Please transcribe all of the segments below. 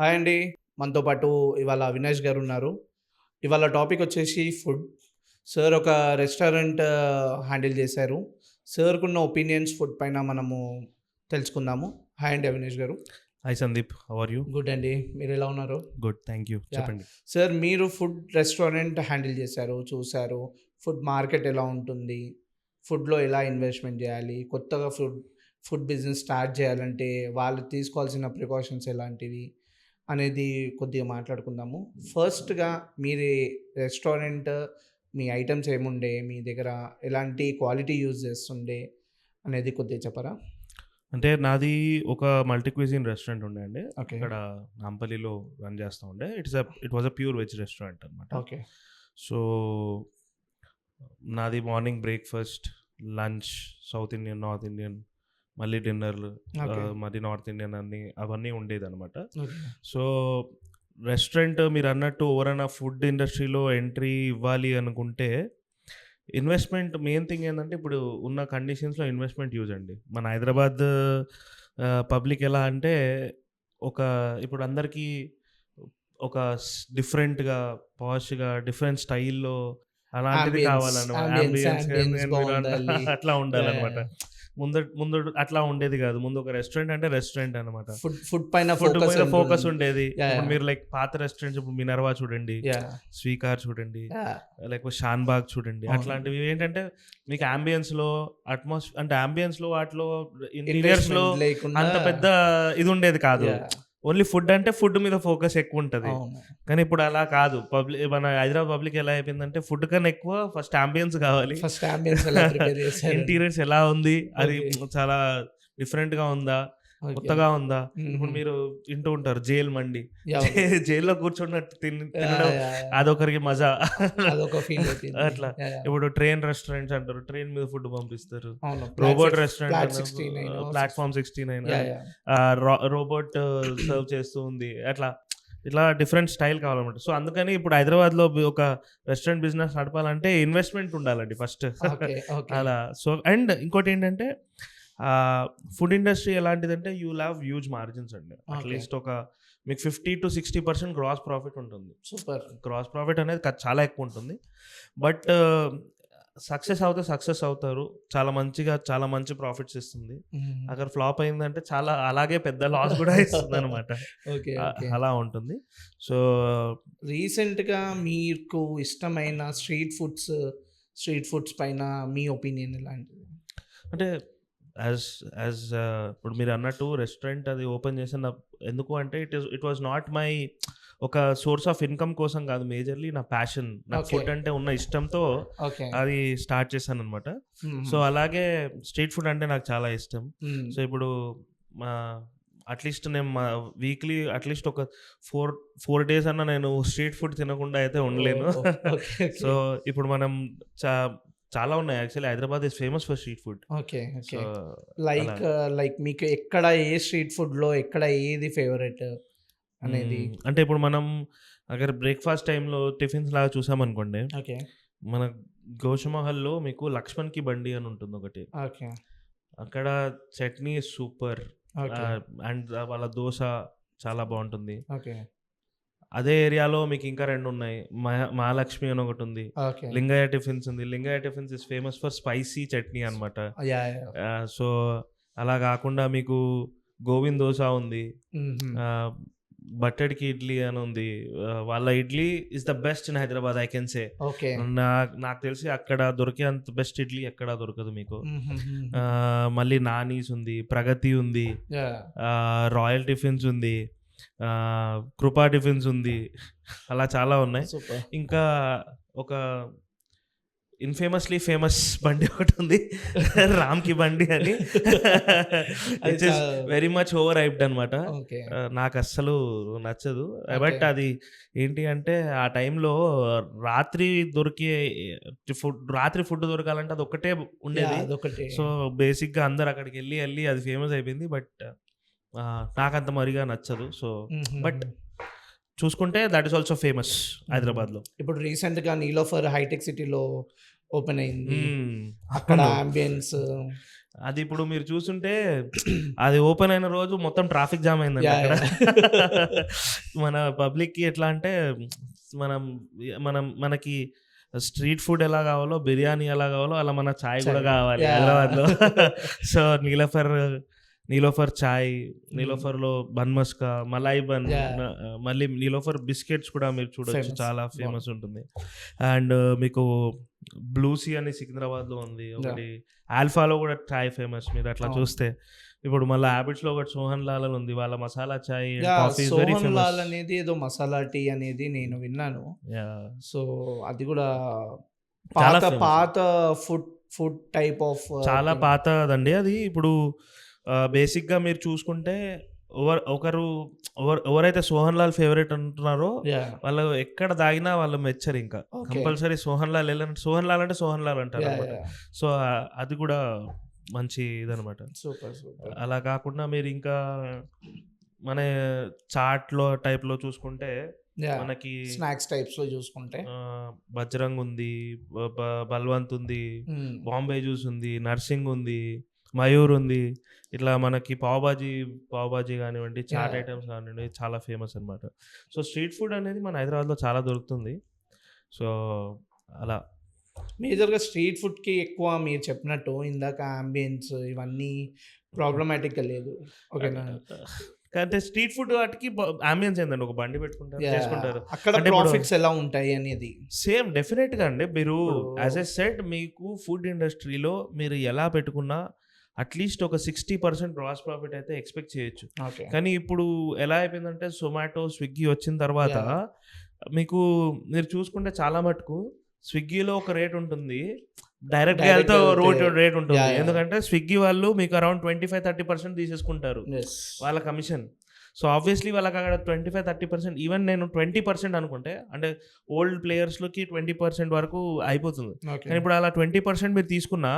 Hi అండి. మనతో పాటు ఇవాళ అవినాష్ గారు ఉన్నారు. ఇవాళ టాపిక్ వచ్చేసి ఫుడ్. సార్ ఒక రెస్టారెంట్ హ్యాండిల్ చేశారు. సార్కున్న ఒపీనియన్స్ ఫుడ్ పైన మనము తెలుసుకుందాము. హాయ్ అండి అవినాష్ గారు. Hi Sandeep how are you good అండి. మీరు ఎలా ఉన్నారు? Good thank you. చెప్పండి. సార్ మీరు ఫుడ్ రెస్టారెంట్ హ్యాండిల్ చేశారు చూశారు. ఫుడ్ మార్కెట్ ఎలా ఉంటుంది? ఫుడ్లో ఎలా ఇన్వెస్ట్మెంట్ చేయాలి? కొత్తగా ఫుడ్ ఫుడ్ బిజినెస్ స్టార్ట్ చేయాలంటే వాళ్ళు తీసుకోవాల్సిన ప్రికాషన్స్ ఎలాంటివి? అనేది కొద్దిగా మాట్లాడుకుందాము. ఫస్ట్గా మీరు రెస్టారెంట్ మీ ఐటమ్స్ ఏముండే మీ దగ్గర ఎలాంటి క్వాలిటీ యూజ్ చేస్తుండే అనేది కొద్దిగా చెప్పరా? అంటే నాది ఒక మల్టీ క్విజిన్ రెస్టారెంట్ ఉండే అండి. ఇక్కడ నాంపల్లిలో రన్ చేస్తూ ఉండే. It's it was a pure veg restaurant అనమాట ఓకే. సో నాది morning breakfast lunch south Indian north Indian మళ్ళీ డిన్నర్లు మళ్ళీ నార్త్ ఇండియన్ అన్ని అవన్నీ ఉండేది అనమాట సో రెస్టారెంట్ మీరు అన్నట్టు ఎవరైనా ఫుడ్ ఇండస్ట్రీలో ఎంట్రీ ఇవ్వాలి అనుకుంటే ఇన్వెస్ట్మెంట్ మెయిన్ థింగ్ ఏంటంటే ఇప్పుడు ఉన్న కండిషన్స్లో ఇన్వెస్ట్మెంట్ యూజ్ అండి. మన హైదరాబాద్ పబ్లిక్ ఎలా అంటే ఒక ఇప్పుడు అందరికీ ఒక డిఫరెంట్గా పాష్గా డిఫరెంట్ స్టైల్లో అలాంటిది కావాలన్నమాట. అట్లా- ఉండాలన్నమాట. ముందు ముందు అట్లా ఉండేది కాదు. ముందు ఒక రెస్టారెంట్ అంటే రెస్టారెంట్ అనమాట ఫుడ్ ఫుడ్ పైన ఫుడ్ ఫోకస్ మీద ఫోకస్ ఉండేది. మీరు లైక్ పాత రెస్టారెంట్స్ ఇప్పుడు మినర్వా చూడండి స్వీకార్ చూడండి లేకపోతే షాన్బాగ్ చూడండి. అట్లాంటివి ఏంటంటే మీకు అంబియన్స్లో అట్మాస్ అంటే అంబియన్స్లో వాటిలో ఇంటీరియర్స్లో అంత పెద్ద ఇది ఉండేది కాదు. ఓన్లీ ఫుడ్ అంటే ఫుడ్ మీద ఫోకస్ ఎక్కువ ఉంటది కానీ ఇప్పుడు అలా కాదు. పబ్లిక్ మన హైదరాబాద్ పబ్లిక్ ఎలా అయిపోయిందంటే ఫుడ్ కన్నా ఎక్కువ ఫస్ట్ అంబియన్స్ కావాలి. ఫస్ట్ అంబియన్స్ ఇంటీరియర్స్ ఎలా ఉంది? అది. చాలా డిఫరెంట్గా ఉందా. కొత్తగా ఉందా. ఇప్పుడు మీరు వింటూ ఉంటారు జైల్ మండి. జైల్లో కూర్చున్నట్టు తినడం. అదొకరికి మజా. అట్లా. ఇప్పుడు ట్రైన్ రెస్టారెంట్స్ అంటారు ట్రైన్ మీద ఫుడ్ పంపిస్తారు. Robot restaurant 69 or platform sixty nine. Robot serve చేస్తూ ఉంది. అట్లా ఇట్లా డిఫరెంట్ స్టైల్ కావాలన్నమాట. సో అందుకని ఇప్పుడు హైదరాబాద్లో ఒక రెస్టారెంట్ బిజినెస్ నడపాలంటే ఇన్వెస్ట్మెంట్ ఉండాలండి ఫస్ట్. అలా. సో అండ్ ఇంకోటి ఏంటంటే ఫుడ్ ఇండస్ట్రీ ఎలాంటిదంటే యూ హ్యావ్ హ్యూజ్ మార్జిన్స్ అండి. అట్లీస్ట్ ఒక మీకు fifty to sixty percent gross profit ఉంటుంది. సూపర్ గ్రాస్ ప్రాఫిట్ అనేది చాలా ఎక్కువ ఉంటుంది. బట్ సక్సెస్ అవుతే సక్సెస్ అవుతారు. చాలా మంచిగా చాలా మంచి ప్రాఫిట్స్ ఇస్తుంది. అక్కడ ఫ్లాప్ అయిందంటే చాలా అలాగే పెద్ద లాస్ కూడా ఇస్తుంది అనమాట అలా ఉంటుంది. సో రీసెంట్గా మీకు ఇష్టమైన స్ట్రీట్ ఫుడ్స్ స్ట్రీట్ ఫుడ్స్ పైన మీ ఒపీనియన్ ఎలాంటిది? అంటే యాజ్ యాజ్ ఇప్పుడు మీరు అన్నట్టు రెస్టారెంట్ అది ఓపెన్ చేసిన ఎందుకు అంటే it is it was not my ఒక సోర్స్ ఆఫ్ ఇన్కమ్ కోసం కాదు మేజర్లీ నా ప్యాషన్ Okay. ఫుడ్ అంటే ఉన్న ఇష్టంతో అది స్టార్ట్ చేశాను అనమాట సో అలాగే స్ట్రీట్ ఫుడ్ అంటే నాకు చాలా ఇష్టం. సో ఇప్పుడు మా అట్లీస్ట్ నేను మా వీక్లీ అట్లీస్ట్ ఒక ఫోర్ ఫోర్ డేస్ అన్న నేను స్ట్రీట్ ఫుడ్ తినకుండా అయితే ఉండలేను. సో ఇప్పుడు మనం చా చాలా ఉన్నాయి. Actually Hyderabad is famous for street food. Okay like like మీకు ఎక్కడ ఏ స్ట్రీట్ ఫుడ్లో ఎక్కడ ఏది ఫేవరెట్ అనేది? అంటే ఇప్పుడు మనం అక్కడ బ్రేక్ఫాస్ట్ టైంలో టిఫిన్స్ లాగా చూసామనుకోండి ఓకే. మన గోషమహల్లో మీకు లక్ష్మణ్కి బండి అని ఉంటుంది ఒకటి. ఓకే. అక్కడ చట్నీ సూపర్. అండ్ వాళ్ళ దోశ చాలా బాగుంటుంది. ఓకే. అదే ఏరియాలో మీకు ఇంకా రెండు ఉన్నాయి మహా- మహాలక్ష్మి అని ఒకటి ఉంది లింగయ్య టిఫిన్స్ ఉంది. Lingayya tiffins is famous for spicy chutney అనమాట సో అలా కాకుండా మీకు గోవింద్ దోశ ఉంది. బట్టడికి ఇడ్లీ అని ఉంది. వాళ్ళ idli is the best in Hyderabad I can say. నాకు నాకు తెలిసి అక్కడ దొరికే అంత బెస్ట్ ఇడ్లీ ఎక్కడ దొరకదు మీకు. మళ్ళీ నానీస్ ఉంది ప్రగతి ఉంది రాయల్ టిఫిన్స్ ఉంది. కృపా టిఫిన్స్ ఉంది. అలా చాలా ఉన్నాయి. ఇంకా ఒక ఇన్ఫేమస్లీ ఫేమస్ బండి ఒకటి ఉంది. రామ్కి బండి అని. వెరీ మచ్ ఓవర్ హైప్డ్ అనమాట నాకు అస్సలు నచ్చదు. బట్. అది ఏంటి అంటే ఆ టైంలో రాత్రి దొరికే ఫుడ్ రాత్రి ఫుడ్ దొరకాలంటే అది ఒక్కటే ఉండేది. సో బేసిక్గా అందరు అక్కడికి వెళ్ళి వెళ్ళి అది ఫేమస్ అయిపోయింది. బట్ నాకంత మరిగా నచ్చదు సో but చూసుకుంటే దట్ ఈస్ ఆల్సో ఫేమస్ హైదరాబాద్లో ఇప్పుడు రీసెంట్గా నీలోఫర్ హైటెక్ సిటీలో ఓపెన్ అయింది. అక్కడ. అంబియన్స్ అది ఇప్పుడు మీరు చూసుంటే అది ఓపెన్ అయిన రోజు మొత్తం ట్రాఫిక్ జామ్ అయిందండి అక్కడ మన పబ్లిక్కి ఎట్లా అంటే మనం మనం మనకి స్ట్రీట్ ఫుడ్ ఎలా కావాలో బిర్యానీ ఎలా కావాలో అలా మన చాయ్ కూడా. కావాలి. హైదరాబాద్లో సో నీలోఫర్ నీలోఫర్ చాయ్ నీలోఫర్లో బన్ మస్కా మలాయి బన్ మళ్ళీ నీలోఫర్ బిస్కెట్స్ కూడా మీరు చూడొచ్చు. చాలా ఫేమస్ ఉంటుంది. అండ్ మీకు బ్లూసీ అని సికింద్రాబాద్లో ఉంది ఒకటి ఆల్ఫాలో కూడా చాయ్ ఫేమస్. మీరు అట్లా. చూస్తే ఇప్పుడు మళ్ళీ హ్యాబిట్స్లో ఒకటి సోహన్ లాల్ అని ఉంది. వాళ్ళ మసాలా చాయ్ సోహన్ లాల్ అనేది ఏదో మసాలా టీ అనేది నేను విన్నాను. సో అది కూడా పాత. పాత ఫుడ్ ఫుడ్ టైప్ ఆఫ్ చాలా పాతదండి. అది ఇప్పుడు బేసిక్గా మీరు చూసుకుంటే ఒకరు ఎవరు ఎవరైతే సోహన్ లాల్ ఫేవరెట్ అంటున్నారో వాళ్ళు ఎక్కడ దాగినా వాళ్ళు మెచ్చరు ఇంకా. కంపల్సరీ సోహన్ లాల్ వెళ్ళండి సోహన్ లాల్ అంటే సోహన్ లాల్ అంటారు అనమాట సో అది కూడా మంచి ఇదనమాట సూపర్ సూపర్. అలా కాకుండా మీరు ఇంకా మన చాట్లో టైప్లో చూసుకుంటే మనకి స్నాక్స్ టైప్స్లో చూసుకుంటే బజరంగ్ ఉంది బల్వంత్ ఉంది. బాంబే జ్యూస్ ఉంది నర్సింగ్ ఉంది మయూర్ ఉంది ఇట్లా మనకి పావుబాజీ పావుబాజీ కానివ్వండి చాట్. ఐటమ్స్ కానివ్వండి చాలా ఫేమస్ అన్నమాట. సో స్ట్రీట్ ఫుడ్ అనేది మన హైదరాబాద్లో చాలా దొరుకుతుంది. సో అలా. మేజర్గా స్ట్రీట్ ఫుడ్కి ఎక్కువ మీరు చెప్పినట్టు ఇందాక అంబియన్స్ ఇవన్నీ ప్రాబ్లమాటిక్ లేదు. ఓకేనా? అంటే స్ట్రీట్ ఫుడ్ వాటికి అంబియన్స్ ఏందండి ఒక బండి పెట్టుకుంటారు. చేసుకుంటారు. అక్కడ ప్రాఫిట్స్ ఎలా ఉంటాయి అనేది. సేమ్ డెఫినెట్గా అండి. మీరు యాజ్ ఎ సెట్ మీకు ఫుడ్ ఇండస్ట్రీలో మీరు ఎలా పెట్టుకున్నా అట్లీస్ట్ ఒక సిక్స్టీ పర్సెంట్ గ్రాస్ ప్రాఫిట్ అయితే ఎక్స్పెక్ట్ చేయొచ్చు కానీ ఇప్పుడు ఎలా అయిపోయిందంటే జొమాటో స్విగ్గీ వచ్చిన తర్వాత. మీకు మీరు చూసుకుంటే చాలా మటుకు స్విగ్గీలో ఒక రేట్ ఉంటుంది డైరెక్ట్గా వెళ్తే రోడ్ రేట్ ఉంటుంది. ఎందుకంటే స్విగ్గీ వాళ్ళు మీకు around twenty five thirty percent తీసేసుకుంటారు. వాళ్ళ కమిషన్ సో ఆబ్వియస్లీ వాళ్ళకి అక్కడ twenty five thirty percent even నేను ట్వంటీ పర్సెంట్ అనుకుంటే అంటే ఓల్డ్ ప్లేయర్స్లోకి ట్వంటీ పర్సెంట్ వరకు అయిపోతుంది. కానీ ఇప్పుడు అలా ట్వంటీ పర్సెంట్ మీరు తీసుకున్నా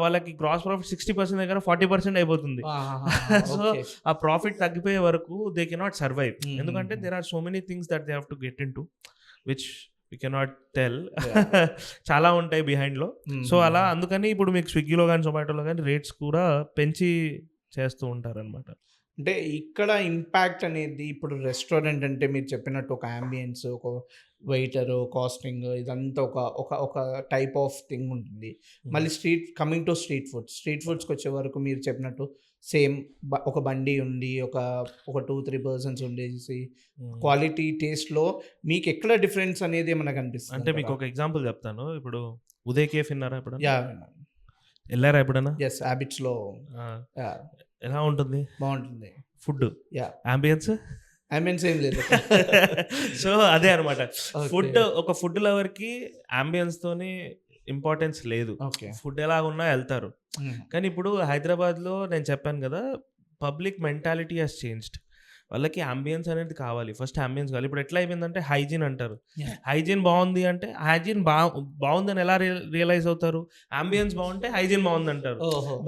వాళ్ళకి గ్రాస్ ప్రాఫిట్ సిక్స్టీ పర్సెంట్ దగ్గర ఫార్టీ పర్సెంట్ అయిపోతుంది. okay. ఆ ప్రాఫిట్ తగ్గిపోయే వరకు దే కెనాట్ సర్వైవ్. ఎందుకంటే there are so many things that they have to get in to which we cannot tell చాలా ఉంటాయి బిహైండ్లో సో మ్మ్. అలా అందుకని ఇప్పుడు మీకు స్విగ్గీలో కానీ జొమాటోలో కానీ రేట్స్ కూడా పెంచి చేస్తూ ఉంటారనమాట అంటే ఇక్కడ ఇంపాక్ట్ అనేది ఇప్పుడు రెస్టారెంట్ అంటే మీరు చెప్పినట్టు ఒక అంబియన్స్ ఒక వెయిటర్ కాస్టింగ్ ఇదంతా ఒక ఒక ఒక టైప్ ఆఫ్ థింగ్ ఉంటుంది. మళ్ళీ street coming to street food street ఫుడ్స్కి వచ్చే వరకు మీరు చెప్పినట్టు సేమ్ ఒక బండి ఉండి ఒక ఒక టూ త్రీ పర్సన్స్ ఉండేసి క్వాలిటీ టేస్ట్లో మీకు ఎక్కడ డిఫరెన్స్ అనేది మనకు అనిపిస్తుంది అంటే మీకు ఒక ఎగ్జాంపుల్ చెప్తాను. ఇప్పుడు ఉదయ్ కేఫ్ విన్నారా ఎప్పుడన్నా? యా వెళ్ళారా ఎప్పుడన్నా? ఎస్ హ్యాబిట్స్లో ఎలా ఉంటుంది? బాగుంటుంది. ఫుడ్? యా. అంబియన్స్ అంబియన్స్ ఏం లేదు. సో అదే అనమాట. ఫుడ్ ఒక ఫుడ్ లవర్కి అంబియన్స్ తోని ఇంపార్టెన్స్ లేదు. ఫుడ్ ఎలా ఉన్నా వెళ్తారు కానీ ఇప్పుడు హైదరాబాద్లో నేను చెప్పాను కదా పబ్లిక్ మెంటాలిటీ హాస్ చేంజ్డ్ వాళ్ళకి అంబియన్స్ అనేది కావాలి. ఫస్ట్ అంబియన్స్ కావాలి. ఇప్పుడు ఎట్లా అయిపోయిందంటే హైజీన్ అంటారు. హైజీన్ బాగుంది అంటే హైజీన్ బా బాగుందని ఎలా రియలైజ్ అవుతారు? అంబియన్స్ బాగుంటే హైజీన్ బాగుంది అంటారు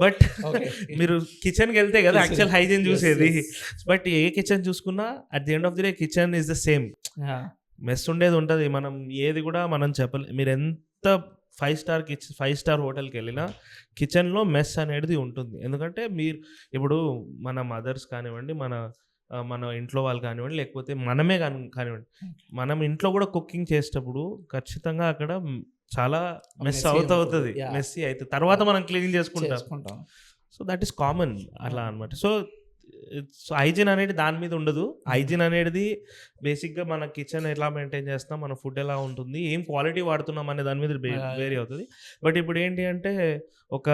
బట్ మీరు కిచెన్కి వెళ్తే కదా. యాక్చువల్ హైజీన్ చూసేది. బట్ ఏ కిచెన్ చూసుకున్నా at the end of the day kitchen is the same mess ఉండేది ఉంటుంది. మనం ఏది కూడా మనం చెప్పలే మీరు ఎంత five star kitchen five star హోటల్కి వెళ్ళినా కిచెన్లో మెస్ అనేది ఉంటుంది. ఎందుకంటే మీరు ఇప్పుడు మన మదర్స్ కానివ్వండి మన మన ఇంట్లో వాళ్ళు కానివ్వండి లేకపోతే మనమే కాని కానివ్వండి. మనం ఇంట్లో కూడా కుకింగ్ చేసేటప్పుడు ఖచ్చితంగా అక్కడ చాలా మెస్ అవుతూ. అవుతుంది. మెస్సీ అయితే తర్వాత మనం క్లీన్ చేసుకుంటాం. సో దట్ ఈస్ కామన్ అలా అనమాట సో హైజీన్ అనేది దాని మీద ఉండదు. హైజీన్ అనేది బేసిక్గా మన కిచెన్ ఎలా మెయింటైన్ చేస్తాం మన ఫుడ్ ఎలా ఉంటుంది ఏం క్వాలిటీ వాడుతున్నాం అనే దాని మీద. వేరీ అవుతుంది. బట్ ఇప్పుడు ఏంటి అంటే ఒక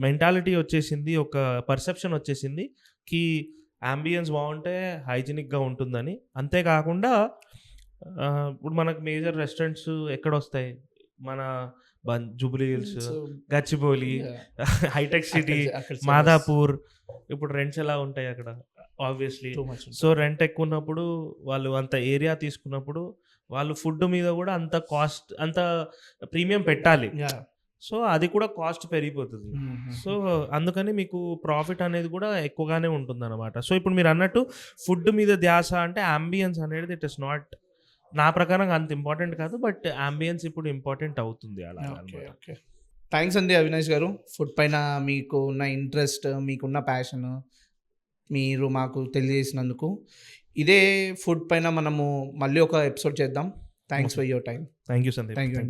మెంటాలిటీ వచ్చేసింది ఒక పర్సెప్షన్ వచ్చేసింది కి అంబియన్స్ బాగుంటే హైజీనిక్గా ఉంటుందని అంతేకాకుండా ఇప్పుడు మనకు మేజర్ రెస్టారెంట్స్ ఎక్కడ వస్తాయి మన జూబ్లీ హిల్స్ గచ్చిబౌలి. హైటెక్ సిటీ మాదాపూర్ ఇప్పుడు రెంట్స్ ఎలా ఉంటాయి అక్కడ ఆబ్వియస్లీ. సో రెంట్ ఎక్కువ ఉన్నప్పుడు వాళ్ళు అంత ఏరియా తీసుకున్నప్పుడు వాళ్ళు ఫుడ్ మీద కూడా అంత కాస్ట్ అంత ప్రీమియం పెట్టాలి. సో అది కూడా కాస్ట్ పెరిగిపోతుంది. సో అందుకని మీకు ప్రాఫిట్ అనేది కూడా ఎక్కువగానే ఉంటుంది అనమాట సో ఇప్పుడు మీరు అన్నట్టు ఫుడ్ మీద ధ్యాస అంటే అంబియన్స్ అనేది ఇట్ ఇస్ నాట్ నా ప్రకారం అంత ఇంపార్టెంట్ కాదు బట్ అంబియన్స్ ఇప్పుడు ఇంపార్టెంట్ అవుతుంది అలా ఓకే థ్యాంక్స్ అండి అవినాష్ గారు. ఫుడ్ పైన మీకు ఉన్న ఇంట్రెస్ట్ మీకున్న ప్యాషన్ మీరు మాకు తెలియజేసినందుకు. ఇదే ఫుడ్ పైన మనము మళ్ళీ ఒక ఎపిసోడ్ చేద్దాం. Thanks for your time thank you Sandeep thank you